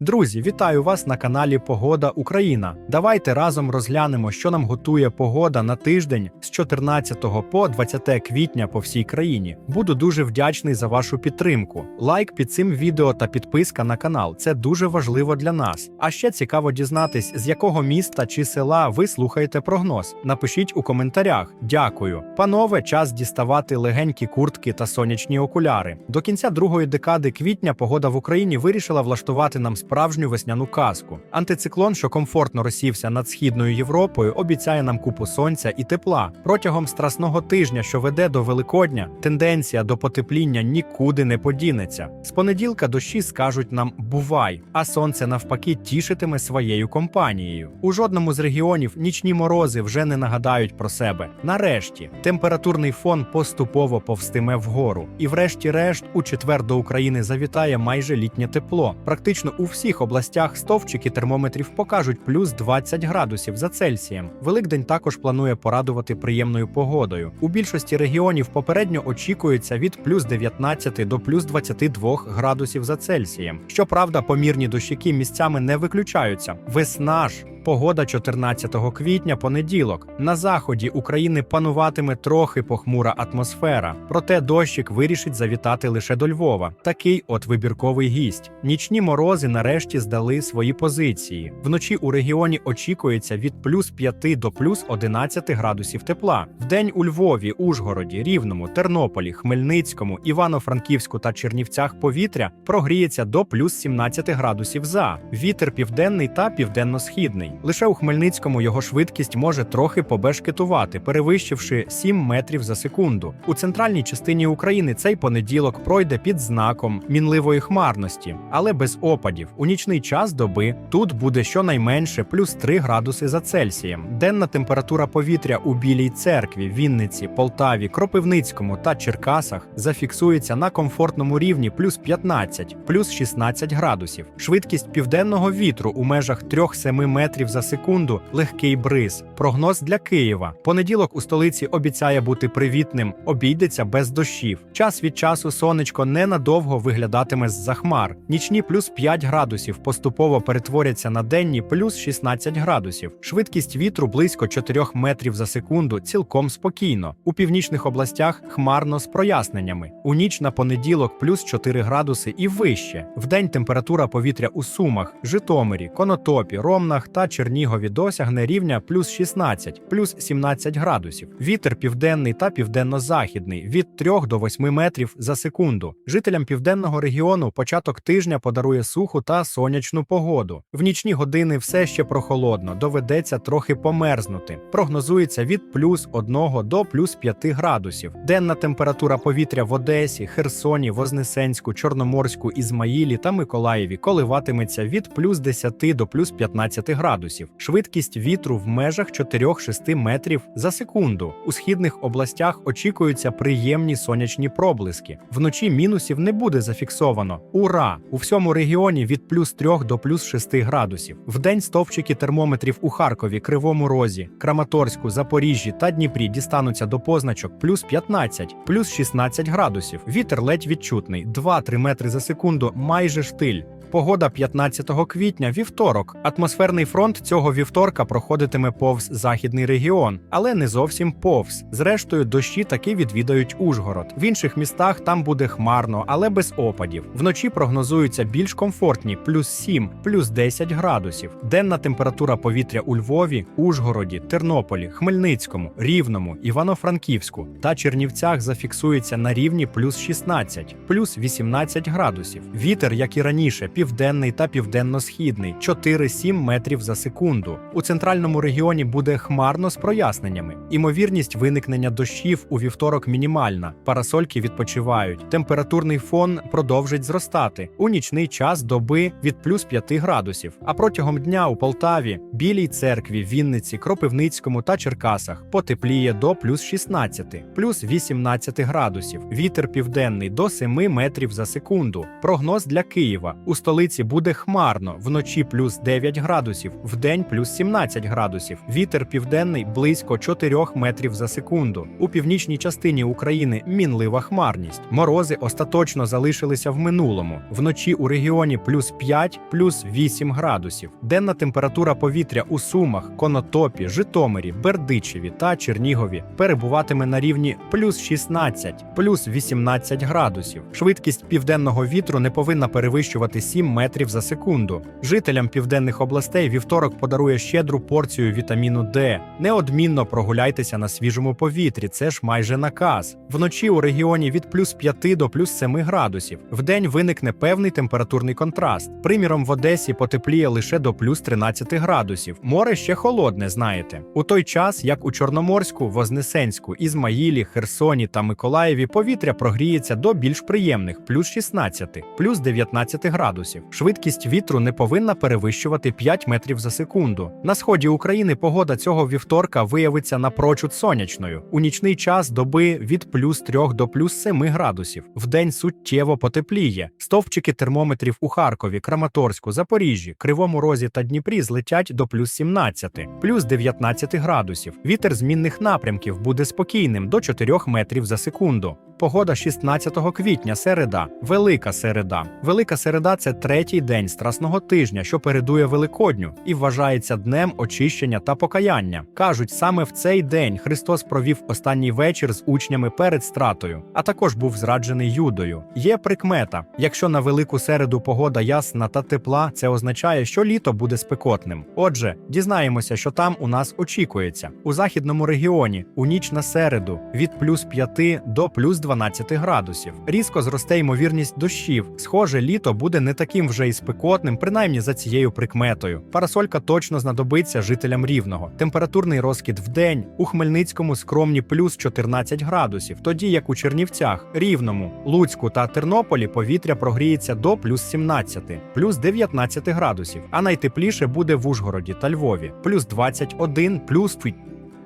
Друзі, вітаю вас на каналі Погода Україна. Давайте разом розглянемо, що нам готує погода на тиждень з 14 по 20 квітня по всій країні. Буду дуже вдячний за вашу підтримку. Лайк під цим відео та підписка на канал це дуже важливо для нас. А ще цікаво дізнатись, з якого міста чи села ви слухаєте прогноз. Напишіть у коментарях. Дякую. Панове, час діставати легенькі куртки та сонячні окуляри. До кінця другої декади квітня погода в Україні вирішила влаштувати нам справжню весняну казку. Антициклон, що комфортно розсівся над східною Європою, обіцяє нам купу сонця і тепла. Протягом страсного тижня, що веде до Великодня, тенденція до потепління нікуди не подінеться. З понеділка дощі скажуть нам бувай, а сонце навпаки тішитиме своєю компанією. У жодному з регіонів нічні морози вже не нагадають про себе. Нарешті температурний фон поступово повстиме вгору, і, врешті-решт, у четвер до України завітає майже літнє тепло. Практично у всіх областях стовпчики термометрів покажуть плюс 20 градусів за Цельсієм. Великдень також планує порадувати приємною погодою. У більшості регіонів попередньо очікується від плюс 19 до плюс 22 градусів за Цельсієм. Щоправда, помірні дощики місцями не виключаються. Весна ж. Погода 14 квітня, понеділок. На заході України пануватиме трохи похмура атмосфера. Проте дощик вирішить завітати лише до Львова. Такий от вибірковий гість. Нічні морози нарешті здали свої позиції. Вночі у регіоні очікується від плюс 5 до плюс 11 градусів тепла. Вдень у Львові, Ужгороді, Рівному, Тернополі, Хмельницькому, Івано-Франківську та Чернівцях повітря прогріється до плюс 17 градусів за. Вітер південний та південно-східний. Лише у Хмельницькому його швидкість може трохи побешкетувати, перевищивши 7 метрів за секунду. У центральній частині України цей понеділок пройде під знаком мінливої хмарності, але без опадів. У нічний час доби тут буде щонайменше плюс 3 градуси за Цельсієм. Денна температура повітря у Білій церкві, Вінниці, Полтаві, Кропивницькому та Черкасах зафіксується на комфортному рівні плюс 15, плюс 16 градусів. Швидкість південного вітру у межах 3-7 метрів за секунду легкий бриз. Прогноз для Києва. Понеділок у столиці обіцяє бути привітним, обійдеться без дощів. Час від часу сонечко ненадовго виглядатиме з-за хмар. Нічні плюс 5 градусів поступово перетворяться на денні плюс 16 градусів. Швидкість вітру близько 4 метрів за секунду, цілком спокійно. У північних областях хмарно з проясненнями. У ніч на понеділок плюс 4 градуси і вище. Вдень температура повітря у Сумах, Житомирі, Конотопі, Ромнах та Чернігові досягне рівня плюс 16, плюс 17 градусів. Вітер південний та південно-західний від 3 до 8 метрів за секунду. Жителям південного регіону початок тижня подарує суху та сонячну погоду. В нічні години все ще прохолодно, доведеться трохи померзнути. Прогнозується від плюс 1 до плюс 5 градусів. Денна температура повітря в Одесі, Херсоні, Вознесенську, Чорноморську, Ізмаїлі та Миколаєві коливатиметься від плюс 10 до плюс 15 градусів. Швидкість вітру в межах 4-6 метрів за секунду. У східних областях очікуються приємні сонячні проблиски. Вночі мінусів не буде зафіксовано. Ура! У всьому регіоні від плюс 3 до плюс 6 градусів. Вдень стовпчики термометрів у Харкові, Кривому Розі, Краматорську, Запоріжжі та Дніпрі дістануться до позначок плюс 15, плюс 16 градусів. Вітер ледь відчутний, 2-3 метри за секунду, майже штиль. Погода 15 квітня, вівторок. Атмосферний фронт цього вівторка проходитиме повз західний регіон, але не зовсім повз. Зрештою, дощі таки відвідають Ужгород. В інших містах там буде хмарно, але без опадів. Вночі прогнозуються більш комфортні плюс 7, плюс 10 градусів. Денна температура повітря у Львові, Ужгороді, Тернополі, Хмельницькому, Рівному, Івано-Франківську та Чернівцях зафіксується на рівні плюс 16, плюс 18 градусів. Вітер, як і раніше, південний та південно-східний 4-7 метрів за секунду. У центральному регіоні буде хмарно з проясненнями. Імовірність виникнення дощів у вівторок мінімальна. Парасольки відпочивають. Температурний фон продовжить зростати у нічний час доби від плюс 5 градусів. А протягом дня у Полтаві, Білій церкві, Вінниці, Кропивницькому та Черкасах потепліє до плюс 16, плюс 18 градусів. Вітер південний до 7 метрів за секунду. Прогноз для Києва. У столиці буде хмарно, вночі плюс 9 градусів, вдень плюс 17 градусів. Вітер південний близько 4 метрів за секунду. У північній частині України мінлива хмарність. Морози остаточно залишилися в минулому. Вночі у регіоні плюс 5, плюс 8 градусів. Денна температура повітря у Сумах, Конотопі, Житомирі, Бердичеві та Чернігові перебуватиме на рівні плюс 16, плюс 18 градусів. Швидкість південного вітру не повинна перевищувати 7 метрів за секунду. Жителям південних областей вівторок подарує щедру порцію вітаміну Д. Неодмінно прогуляйтеся на свіжому повітрі. Це ж майже наказ. Вночі у регіоні від плюс 5 до плюс 7 градусів. Вдень виникне певний температурний контраст. Приміром, в Одесі потепліє лише до плюс 13 градусів. Море ще холодне, знаєте. У той час, як у Чорноморську, Вознесенську, Ізмаїлі, Херсоні та Миколаєві повітря прогріється до більш приємних плюс 16, плюс 19 градусів. Швидкість вітру не повинна перевищувати 5 метрів за секунду. На сході України погода цього вівторка виявиться напрочуд сонячною. У нічний час доби від плюс 3 до плюс 7 градусів. Вдень суттєво потепліє. Стовпчики термометрів у Харкові, Краматорську, Запоріжжі, Кривому Розі та Дніпрі злетять до плюс 17, плюс 19 градусів. Вітер змінних напрямків буде спокійним до 4 метрів за секунду. Погода 16 квітня, середа, велика середа. Велика середа це третій день страсного тижня, що передує Великодню, і вважається днем очищення та покаяння. Кажуть, саме в цей день Христос провів останній вечір з учнями перед стратою, а також був зраджений Юдою. Є прикмета: якщо на велику середу погода ясна та тепла, це означає, що літо буде спекотним. Отже, дізнаємося, що там у нас очікується у західному регіоні у ніч на середу від плюс 5 до плюс 12 градусів. Різко зросте ймовірність дощів. Схоже, літо буде не таким вже і спекотним, принаймні за цією прикметою. Парасолька точно знадобиться жителям рівного. Температурний розкид в день у Хмельницькому скромні плюс 14 градусів, тоді як у Чернівцях, Рівному, Луцьку та Тернополі повітря прогріється до плюс 17, плюс 19 градусів, а найтепліше буде в Ужгороді та Львові, плюс 21, плюс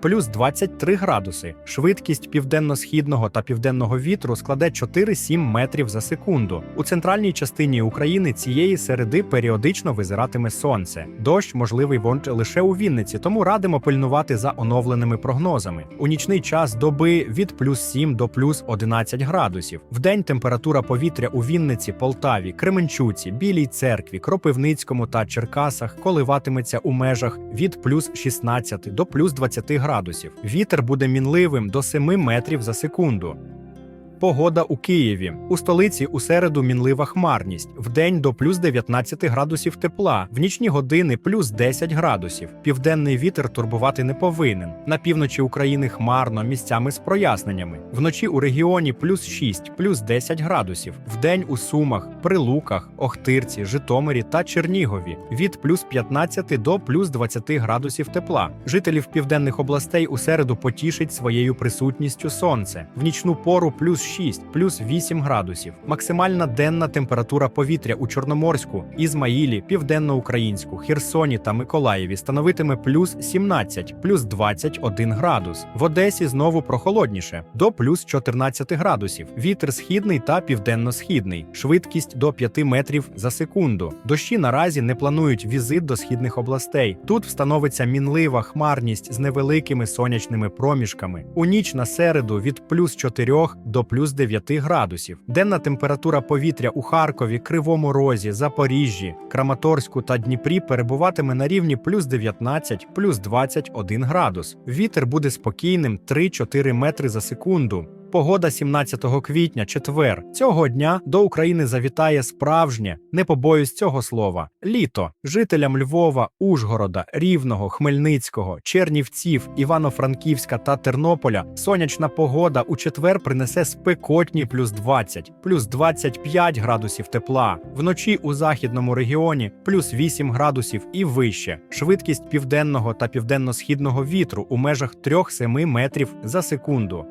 плюс 23 градуси. Швидкість південно-східного та південного вітру складе 4-7 метрів за секунду. У центральній частині України цієї середи періодично визиратиме сонце. Дощ можливий вон лише у Вінниці, тому радимо пильнувати за оновленими прогнозами. У нічний час доби від плюс 7 до плюс 11 градусів. Вдень температура повітря у Вінниці, Полтаві, Кременчуці, Білій церкві, Кропивницькому та Черкасах коливатиметься у межах від плюс 16 до плюс 20 градусів градусів. Вітер буде мінливим до 7 метрів за секунду. Погода у Києві. У столиці у середу мінлива хмарність. Вдень до плюс 19 градусів тепла, в нічні години плюс 10 градусів. Південний вітер турбувати не повинен. На півночі України хмарно, місцями з проясненнями. Вночі у регіоні плюс 6, плюс 10 градусів. Вдень у Сумах, Прилуках, Охтирці, Житомирі та Чернігові від плюс 15 до плюс 20 градусів тепла. Жителів південних областей у середу потішить своєю присутністю сонце. В нічну пору плюс 6, плюс 8 градусів. Максимальна денна температура повітря у Чорноморську, Ізмаїлі, Південноукраїнську, Херсоні та Миколаєві становитиме плюс 17, плюс 21 градус. В Одесі знову прохолодніше до плюс 14 градусів. Вітер східний та південно-східний, швидкість до 5 метрів за секунду. Дощі наразі не планують візит до східних областей. Тут встановиться мінлива хмарність з невеликими сонячними проміжками. У ніч на середу від плюс 4 до плюс плюс 9 градусів. Денна температура повітря у Харкові, Кривому Розі, Запоріжжі, Краматорську та Дніпрі перебуватиме на рівні плюс 19, плюс 21 градус. Вітер буде спокійним 3-4 метри за секунду. Погода 17 квітня, четвер. Цього дня до України завітає справжнє, не побоюсь цього слова, літо. Жителям Львова, Ужгорода, Рівного, Хмельницького, Чернівців, Івано-Франківська та Тернополя сонячна погода у четвер принесе спекотні плюс 20, плюс 25 градусів тепла. Вночі у західному регіоні плюс 8 градусів і вище. Швидкість південного та південно-східного вітру у межах 3-7 метрів за секунду.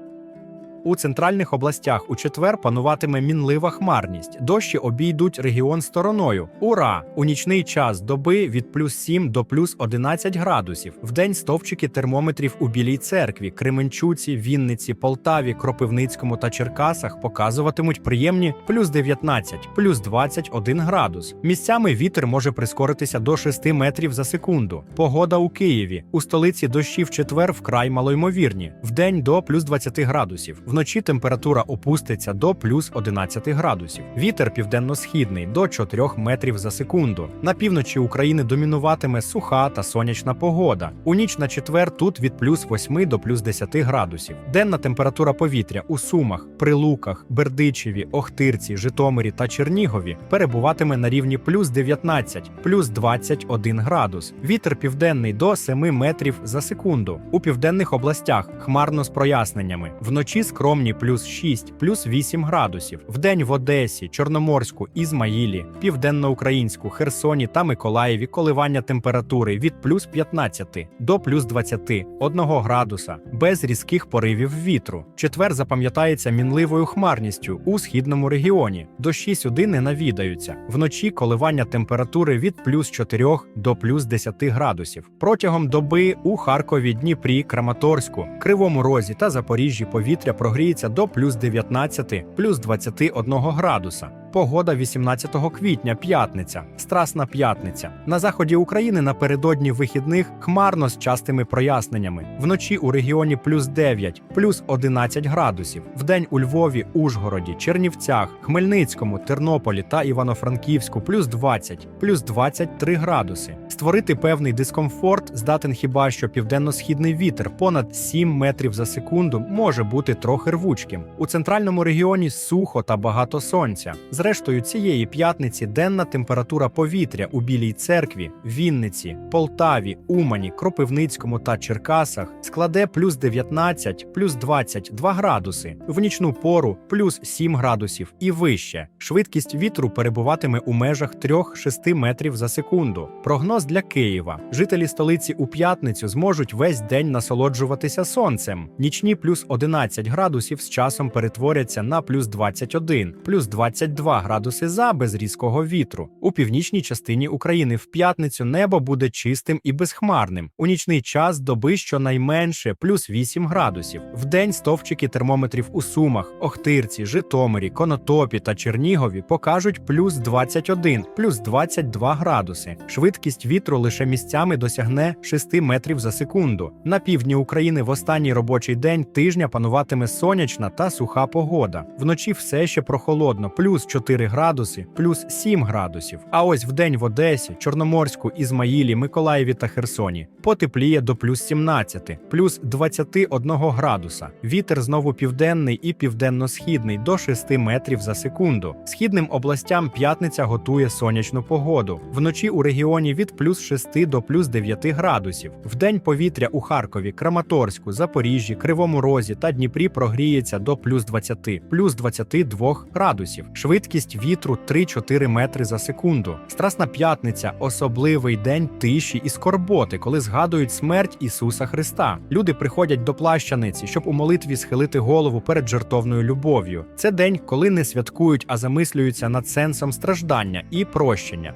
У центральних областях у четвер пануватиме мінлива хмарність. Дощі обійдуть регіон стороною. Ура! У нічний час доби від плюс 7 до плюс 11 градусів. Вдень стовпчики термометрів у Білій церкві, Кременчуці, Вінниці, Полтаві, Кропивницькому та Черкасах показуватимуть приємні плюс 19, плюс 21 градус. Місцями вітер може прискоритися до 6 метрів за секунду. Погода у Києві. У столиці дощі в четвер вкрай малоймовірні. Вдень до плюс 20 градусів. Вночі температура опуститься до плюс 11 градусів. Вітер південно-східний до 4 метрів за секунду. На півночі України домінуватиме суха та сонячна погода. У ніч на четвер тут від плюс 8 до плюс 10 градусів. Денна температура повітря у Сумах, Прилуках, Бердичеві, Охтирці, Житомирі та Чернігові перебуватиме на рівні плюс 19, плюс 21 градус. Вітер південний до 7 метрів за секунду. У південних областях хмарно з проясненнями. Вночі скромні плюс 6, плюс 8 градусів. Вдень в Одесі, Чорноморську, Ізмаїлі, Південноукраїнську, Херсоні та Миколаєві коливання температури від плюс 15 до плюс 21 градуса, без різких поривів вітру. Четвер запам'ятається мінливою хмарністю у східному регіоні. Дощі сюди не навідаються. Вночі коливання температури від плюс 4 до плюс 10 градусів. Протягом доби у Харкові, Дніпрі, Краматорську, Кривому Розі та Запоріжжі повітря прогріється до плюс 19, плюс 21 градуса. Погода 18 квітня, п'ятниця, страсна п'ятниця. На заході України напередодні вихідних хмарно з частими проясненнями. Вночі у регіоні плюс 9, плюс 11 градусів. Вдень у Львові, Ужгороді, Чернівцях, Хмельницькому, Тернополі та Івано-Франківську плюс 20, плюс 23 градуси. Створити певний дискомфорт здатен хіба що південно-східний вітер понад 7 метрів за секунду може бути трохи рвучким. У центральному регіоні сухо та багато сонця. Зрештою, цієї п'ятниці денна температура повітря у Білій церкві, Вінниці, Полтаві, Умані, Кропивницькому та Черкасах складе плюс 19, плюс 22 градуси, в нічну пору плюс 7 градусів і вище. Швидкість вітру перебуватиме у межах 3-6 метрів за секунду. Прогноз для Києва: жителі столиці у п'ятницю зможуть весь день насолоджуватися сонцем. Нічні плюс 11 градусів з часом перетворяться на плюс 21, плюс 22 градуси за без різкого вітру. У північній частині України в п'ятницю небо буде чистим і безхмарним. У нічний час доби щонайменше плюс 8 градусів. Вдень стовпчики термометрів у Сумах, Охтирці, Житомирі, Конотопі та Чернігові покажуть плюс 21, плюс 22 градуси. Швидкість вітру лише місцями досягне 6 метрів за секунду. На півдні України в останній робочий день тижня пануватиме сонячна та суха погода. Вночі все ще прохолодно, плюс 4 градуси, плюс 7 градусів. А ось вдень в Одесі, Чорноморську, Ізмаїлі, Миколаєві та Херсоні потепліє до плюс 17, плюс 21 градуса. Вітер знову південний і південно-східний до 6 метрів за секунду. Східним областям п'ятниця готує сонячну погоду. Вночі у регіоні від плюс 6 до плюс 9 градусів. Вдень повітря у Харкові, Краматорську, Запоріжжі, Кривому Розі та Дніпрі прогріється до плюс 20, плюс 22 градусів. Швидкість вітру 3-4 метри за секунду. Страсна п'ятниця особливий день тиші і скорботи, коли згадують смерть Ісуса Христа. Люди приходять до плащаниці, щоб у молитві схилити голову перед жертовною любов'ю. Це день, коли не святкують, а замислюються над сенсом страждання і прощення.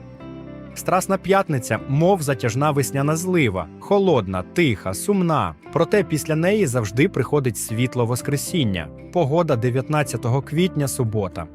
Страсна п'ятниця, мов затяжна весняна злива, холодна, тиха, сумна. Проте після неї завжди приходить світло Воскресіння. Погода 19 квітня, субота.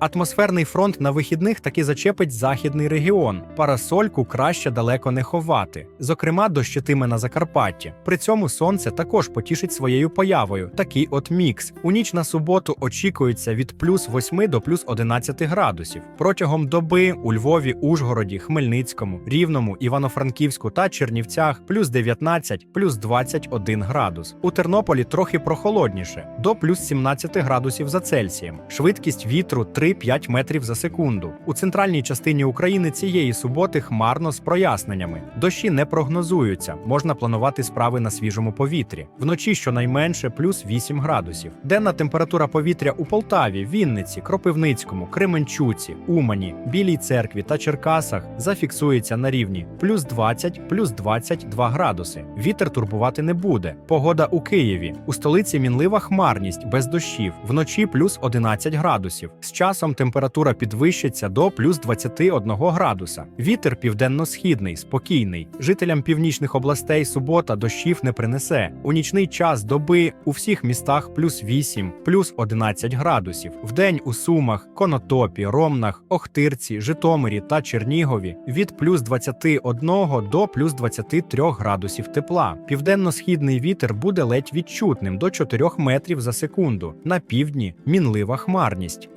Атмосферний фронт на вихідних таки зачепить західний регіон. Парасольку краще далеко не ховати. Зокрема, дощитиме на Закарпатті. При цьому сонце також потішить своєю появою. Такий от мікс. У ніч на суботу очікується від плюс 8 до плюс 11 градусів. Протягом доби у Львові, Ужгороді, Хмельницькому, Рівному, Івано-Франківську та Чернівцях плюс 19, плюс 21 градус. У Тернополі трохи прохолодніше до плюс 17 градусів за Цельсієм. Швидкість вітру 3 3-5 метрів за секунду. У центральній частині України цієї суботи хмарно з проясненнями. Дощі не прогнозуються. Можна планувати справи на свіжому повітрі. Вночі щонайменше плюс 8 градусів. Денна температура повітря у Полтаві, Вінниці, Кропивницькому, Кременчуці, Умані, Білій церкві та Черкасах зафіксується на рівні плюс 20, плюс 22 градуси. Вітер турбувати не буде. Погода у Києві. У столиці мінлива хмарність без дощів. Вночі плюс 11 градусів. З часом температура підвищиться до плюс 21 градуса. Вітер південно-східний, спокійний. Жителям північних областей субота дощів не принесе. У нічний час доби у всіх містах плюс 8, плюс 11 градусів. Вдень у Сумах, Конотопі, Ромнах, Охтирці, Житомирі та Чернігові від плюс 21 до плюс 23 градусів тепла. Південно-східний вітер буде ледь відчутним до 4 метрів за секунду. На півдні мінлива хмарність.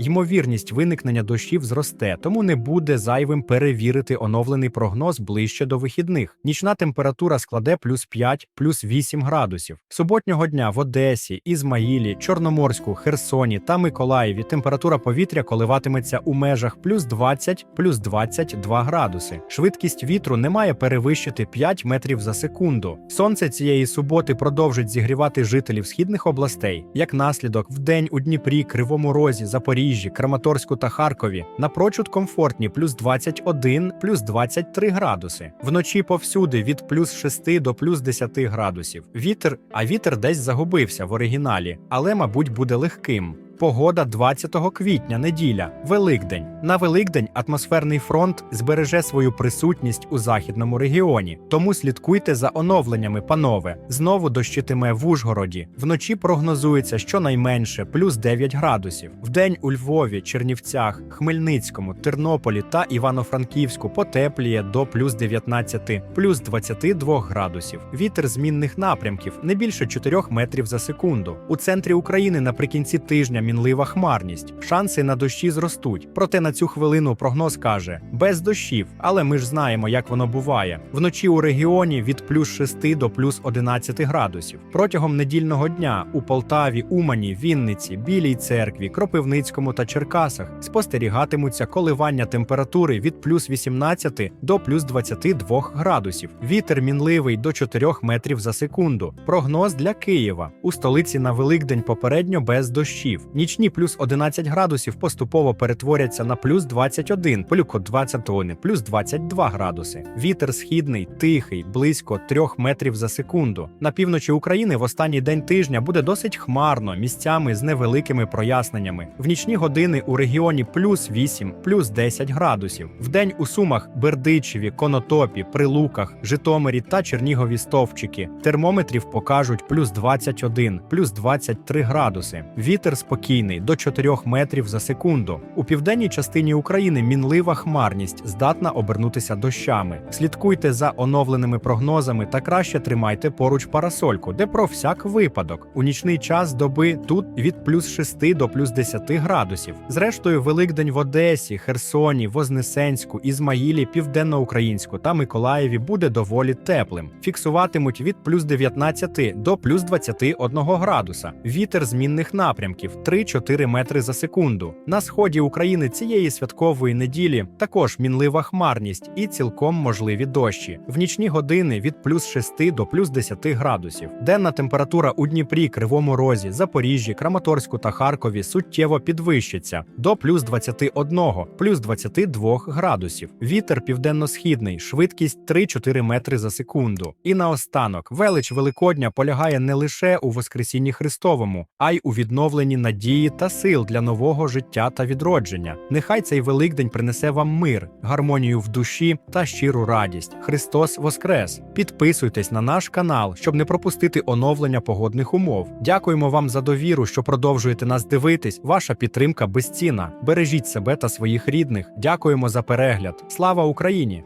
Ймовірність виникнення дощів зросте, тому не буде зайвим перевірити оновлений прогноз ближче до вихідних. Нічна температура складе плюс 5, плюс 8 градусів. Суботнього дня в Одесі, Ізмаїлі, Чорноморську, Херсоні та Миколаєві температура повітря коливатиметься у межах плюс 20, плюс 22 градуси. Швидкість вітру не має перевищити 5 метрів за секунду. Сонце цієї суботи продовжить зігрівати жителів східних областей. Як наслідок, вдень у Дніпрі, Кривому Розі, Запоріжжі, Краматорську та Харкові напрочуд комфортні плюс 21, плюс 23 градуси. Вночі повсюди від плюс 6 до плюс 10 градусів. Вітер, а вітер десь загубився в оригіналі, але, мабуть, буде легким. Погода 20 квітня, неділя, Великдень. На Великдень атмосферний фронт збереже свою присутність у західному регіоні. Тому слідкуйте за оновленнями, панове. Знову дощитиме в Ужгороді. Вночі прогнозується щонайменше плюс 9 градусів. Вдень у Львові, Чернівцях, Хмельницькому, Тернополі та Івано-Франківську потепліє до плюс 19, плюс 22 градусів. Вітер змінних напрямків не більше 4 метрів за секунду. У центрі України наприкінці тижня мінлива хмарність. Шанси на дощі зростуть. Проте на цю хвилину прогноз каже: без дощів, але ми ж знаємо, як воно буває. Вночі у регіоні від плюс 6 до плюс 11 градусів. Протягом недільного дня у Полтаві, Умані, Вінниці, Білій церкві, Кропивницькому та Черкасах спостерігатимуться коливання температури від плюс 18 до плюс 22 градусів. Вітер мінливий до 4 метрів за секунду. Прогноз для Києва у столиці на Великдень попередньо без дощів. Нічні плюс 11 градусів поступово перетворяться на плюс 21, полюко 21, плюс 22 градуси. Вітер східний, тихий, близько 3 метрів за секунду. На півночі України в останній день тижня буде досить хмарно, місцями з невеликими проясненнями. В нічні години у регіоні плюс 8, плюс 10 градусів. Вдень у Сумах, Бердичеві, Конотопі, Прилуках, Житомирі та Чернігові стовпчики. Термометрів покажуть плюс 21, плюс 23 градуси. Вітер спокійний до 4 метрів за секунду. У південній частині України мінлива хмарність здатна обернутися дощами. Слідкуйте за оновленими прогнозами та краще тримайте поруч парасольку, де про всяк випадок. У нічний час доби тут від плюс 6 до плюс 10 градусів. Зрештою, Великдень в Одесі, Херсоні, Вознесенську, Ізмаїлі, Південноукраїнську та Миколаєві буде доволі теплим. Фіксуватимуть від плюс 19 до плюс 21 градуса. Вітер змінних напрямків 3-4 метри за секунду. На сході України цієї святкової неділі також мінлива хмарність і цілком можливі дощі. В нічні години від плюс 6 до плюс 10 градусів. Денна температура у Дніпрі, Кривому Розі, Запоріжжі, Краматорську та Харкові суттєво підвищиться до плюс 21, плюс 22 градусів. Вітер південно-східний, швидкість 3-4 метри за секунду. І наостанок, велич Великодня полягає не лише у Воскресінні Христовому, а й у відновленні надії та сил для нового життя та відродження. Нехай цей Великдень принесе вам мир, гармонію в душі та щиру радість. Христос Воскрес! Підписуйтесь на наш канал, щоб не пропустити оновлення погодних умов. Дякуємо вам за довіру, що продовжуєте нас дивитись. Ваша підтримка безцінна. Бережіть себе та своїх рідних. Дякуємо за перегляд. Слава Україні!